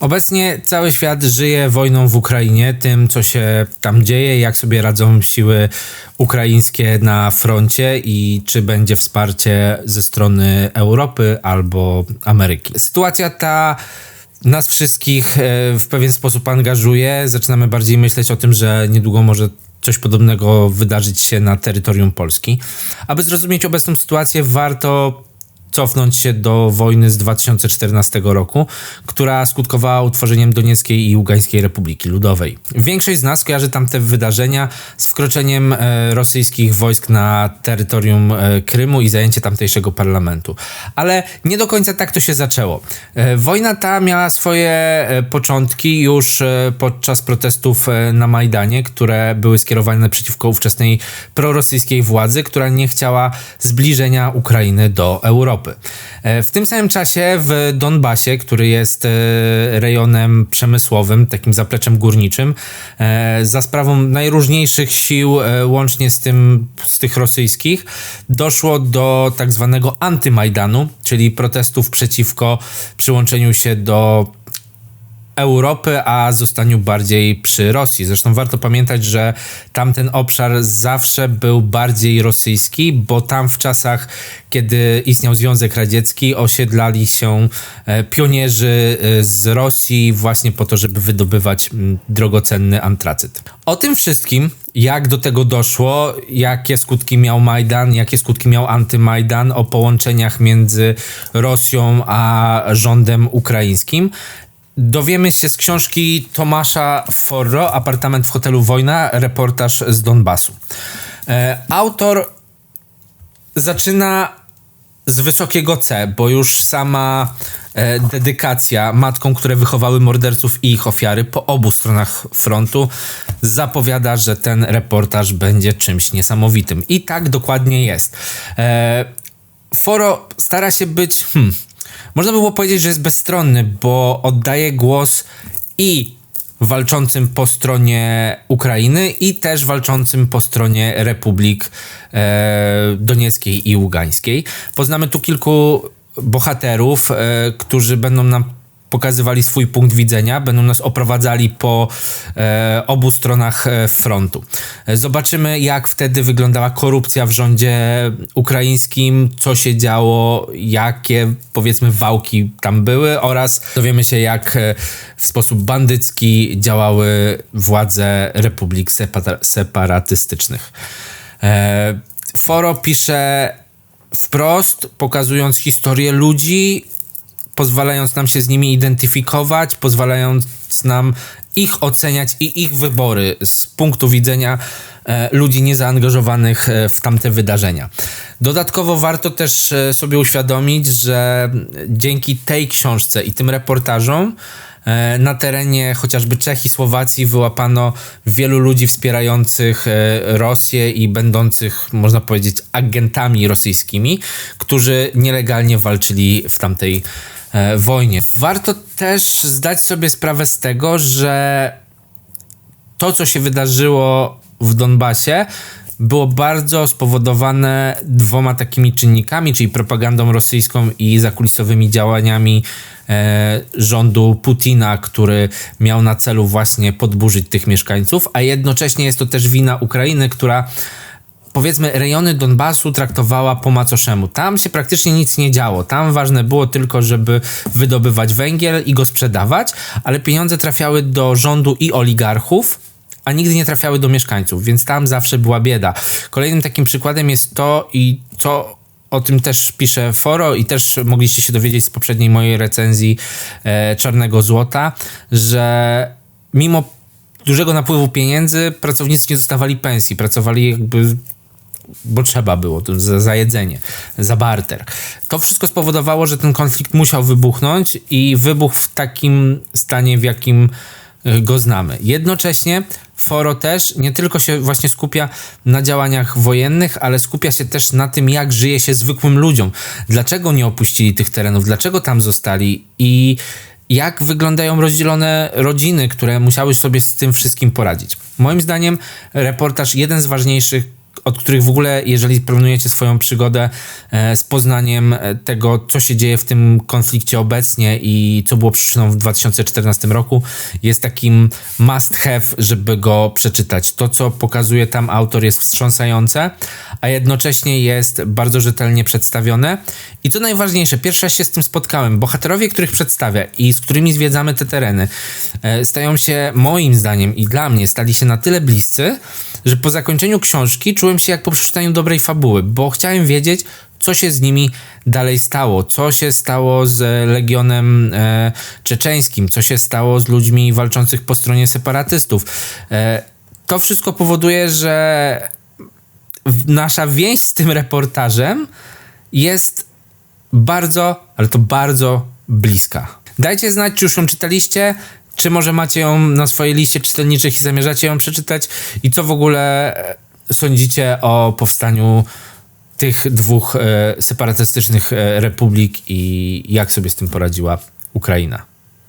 Obecnie cały świat żyje wojną w Ukrainie, tym co się tam dzieje, jak sobie radzą siły ukraińskie na froncie i czy będzie wsparcie ze strony Europy albo Ameryki. Sytuacja ta nas wszystkich e, w pewien sposób angażuje. Zaczynamy bardziej myśleć o tym, że niedługo może coś podobnego wydarzyć się na terytorium Polski. Aby zrozumieć obecną sytuację, warto cofnąć się do wojny z 2014 roku, która skutkowała utworzeniem Donieckiej i Ługańskiej Republiki Ludowej. Większość z nas kojarzy tamte wydarzenia z wkroczeniem e, rosyjskich wojsk na terytorium e, Krymu i zajęcie tamtejszego parlamentu. Ale nie do końca tak to się zaczęło. E, wojna ta miała swoje początki już podczas protestów na Majdanie, które były skierowane przeciwko ówczesnej prorosyjskiej władzy, która nie chciała zbliżenia Ukrainy do Europy. E, w tym samym czasie w Donbasie, który jest e, rejonem przemysłowym, takim zapleczem górniczym, e, za sprawą najróżniejszych sił, łącznie z, tym, z tych rosyjskich, doszło do tak zwanego antymajdanu, czyli protestów przeciwko przyłączeniu się do Europy, a zostaniu bardziej przy Rosji. Zresztą warto pamiętać, że tamten obszar zawsze był bardziej rosyjski, bo tam w czasach, kiedy istniał Związek Radziecki, osiedlali się e, pionierzy e, z Rosji właśnie po to, żeby wydobywać drogocenny antracyt. O tym wszystkim, jak do tego doszło, jakie skutki miał Majdan, jakie skutki miał antymajdan, o połączeniach między Rosją a rządem ukraińskim, Dowiemy się z książki Tomasza Forro, Apartament w hotelu Wojna, reportaż z Donbasu. E, autor zaczyna z wysokiego C, bo już sama e, dedykacja matkom, które wychowały morderców i ich ofiary po obu stronach frontu zapowiada, że ten reportaż będzie czymś niesamowitym. I tak dokładnie jest. E, Foro stara się być hmm, można by było powiedzieć, że jest bezstronny, bo oddaje głos i walczącym po stronie Ukrainy i też walczącym po stronie Republik e, Donieckiej i Ługańskiej. Poznamy tu kilku bohaterów, e, którzy będą nam pokazywali swój punkt widzenia, będą nas oprowadzali po e, obu stronach e, frontu. E, zobaczymy, jak wtedy wyglądała korupcja w rządzie ukraińskim, co się działo, jakie powiedzmy wałki tam były oraz dowiemy się, jak e, w sposób bandycki działały władze republik separatystycznych. E, Foro pisze wprost, pokazując historię ludzi, pozwalając nam się z nimi identyfikować, pozwalając nam ich oceniać i ich wybory z punktu widzenia e, ludzi niezaangażowanych e, w tamte wydarzenia. Dodatkowo warto też e, sobie uświadomić, że dzięki tej książce i tym reportażom na terenie chociażby Czech i Słowacji wyłapano wielu ludzi wspierających Rosję i będących, można powiedzieć, agentami rosyjskimi, którzy nielegalnie walczyli w tamtej wojnie. Warto też zdać sobie sprawę z tego, że to, co się wydarzyło w Donbasie, było bardzo spowodowane dwoma takimi czynnikami, czyli propagandą rosyjską i zakulisowymi działaniami e, rządu Putina, który miał na celu właśnie podburzyć tych mieszkańców, a jednocześnie jest to też wina Ukrainy, która powiedzmy rejony Donbasu traktowała po macoszemu. Tam się praktycznie nic nie działo. Tam ważne było tylko, żeby wydobywać węgiel i go sprzedawać, ale pieniądze trafiały do rządu i oligarchów, a nigdy nie trafiały do mieszkańców, więc tam zawsze była bieda. Kolejnym takim przykładem jest to i co o tym też pisze Foro i też mogliście się dowiedzieć z poprzedniej mojej recenzji e, Czarnego Złota, że mimo dużego napływu pieniędzy pracownicy nie dostawali pensji, pracowali jakby bo trzeba było, to za, za jedzenie, za barter. To wszystko spowodowało, że ten konflikt musiał wybuchnąć i wybuchł w takim stanie, w jakim e, go znamy. Jednocześnie Foro też nie tylko się właśnie skupia na działaniach wojennych, ale skupia się też na tym, jak żyje się zwykłym ludziom. Dlaczego nie opuścili tych terenów, dlaczego tam zostali i jak wyglądają rozdzielone rodziny, które musiały sobie z tym wszystkim poradzić. Moim zdaniem reportaż jeden z ważniejszych od których w ogóle, jeżeli planujecie swoją przygodę e, z poznaniem e, tego, co się dzieje w tym konflikcie obecnie i co było przyczyną w 2014 roku, jest takim must have, żeby go przeczytać. To, co pokazuje tam autor, jest wstrząsające, a jednocześnie jest bardzo rzetelnie przedstawione. I to najważniejsze, pierwszy raz się z tym spotkałem. Bohaterowie, których przedstawia i z którymi zwiedzamy te tereny, e, stają się moim zdaniem i dla mnie stali się na tyle bliscy, że po zakończeniu książki czułem się jak po przeczytaniu dobrej fabuły, bo chciałem wiedzieć, co się z nimi dalej stało, co się stało z Legionem e, Czeczeńskim, co się stało z ludźmi walczących po stronie separatystów. E, to wszystko powoduje, że nasza więź z tym reportażem jest bardzo, ale to bardzo bliska. Dajcie znać, czy już ją czytaliście, czy może macie ją na swojej liście czytelniczych i zamierzacie ją przeczytać i co w ogóle sądzicie o powstaniu tych dwóch e, separatystycznych e, republik i jak sobie z tym poradziła Ukraina.